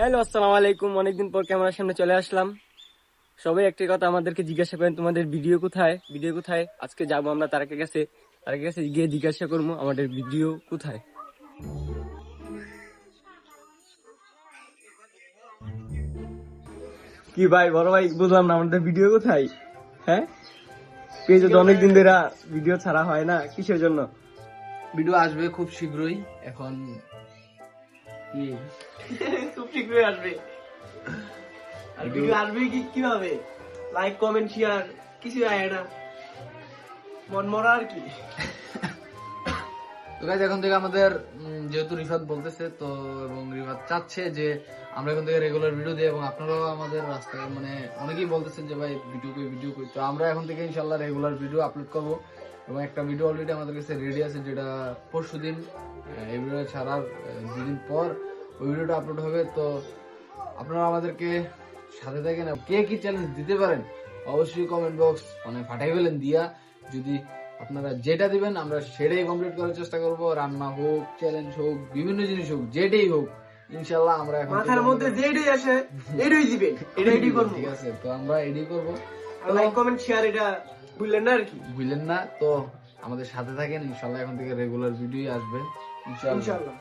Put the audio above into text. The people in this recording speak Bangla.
হ্যালো আসসালামু আলাইকুম। অনেকদিন পর ক্যামেরার সামনে চলে আসলাম। সবাই একটি কথা আমাদেরকে জিজ্ঞাসা করেন তোমাদের ভিডিও কোথায়? ভিডিও কোথায়? আজকে যাব আমরা তারাকের কাছে। তারাকের কাছে গিয়ে জিজ্ঞাসা করব আমাদের ভিডিও কোথায়? কি ভাই বড় ভাই বুঝলাম না আমাদের ভিডিও কোথায়? হ্যাঁ? পেজে তো অনেকদিন ধরে ভিডিও ছাড়া হয় না কিসের জন্য? ভিডিও আসবে খুব শীঘ্রই এখন খুব শীঘ্রই আসবে। আর ভিডিও আসবে কি কীভাবে? লাইক কমেন্ট শেয়ার কিছু আয় না। মন মরা আর কি। তো গাইজ এখন থেকে আমাদের যেহেতু রিফাত বলতেছে তো এবং রিফাত চাচ্ছে যে আমরা এখন থেকে রেগুলার ভিডিও দিই এবং আপনারাও আমাদের রাস্তায় মানে অনেকেই বলতেছেন যে ভাই ভিডিও করি ভিডিও করি। তো আমরা এখন থেকে ইনশাল্লাহ রেগুলার ভিডিও আপলোড করব। এবং একটা ভিডিও অলরেডি আমাদের কাছে রেডি আছে যেটা পরশু দিন এই ভিডিও ছাড়ার দুদিন পর ওই ভিডিওটা আপলোড হবে। তো আপনারা আমাদেরকে সাথে থাকেন। কে কি চ্যালেঞ্জ দিতে পারেন অবশ্যই কমেন্ট বক্স মানে ফাটাই ফেলেন দিয়া। যদি আপনারা যেটা দিবেন আমরা সেটাই কমপ্লিট করার চেষ্টা করব। রান্না হোক চ্যালেঞ্জ হোক বিভিন্ন জিনিস হোক যেটাই হোক ইনশাল্লাহ আমরা এখন মাথার মধ্যে যেটাই আসে এটাই দিবেন এটা এডি করব। ঠিক আছে? তো আমরা এডি করব। লাইক কমেন্ট শেয়ার এটা ভুললেন না আর কি? না তো আমাদের সাথে থাকেন ইনশাল্লাহ এখন থেকে রেগুলার ভিডিও আসবে ইনশাল্লাহ।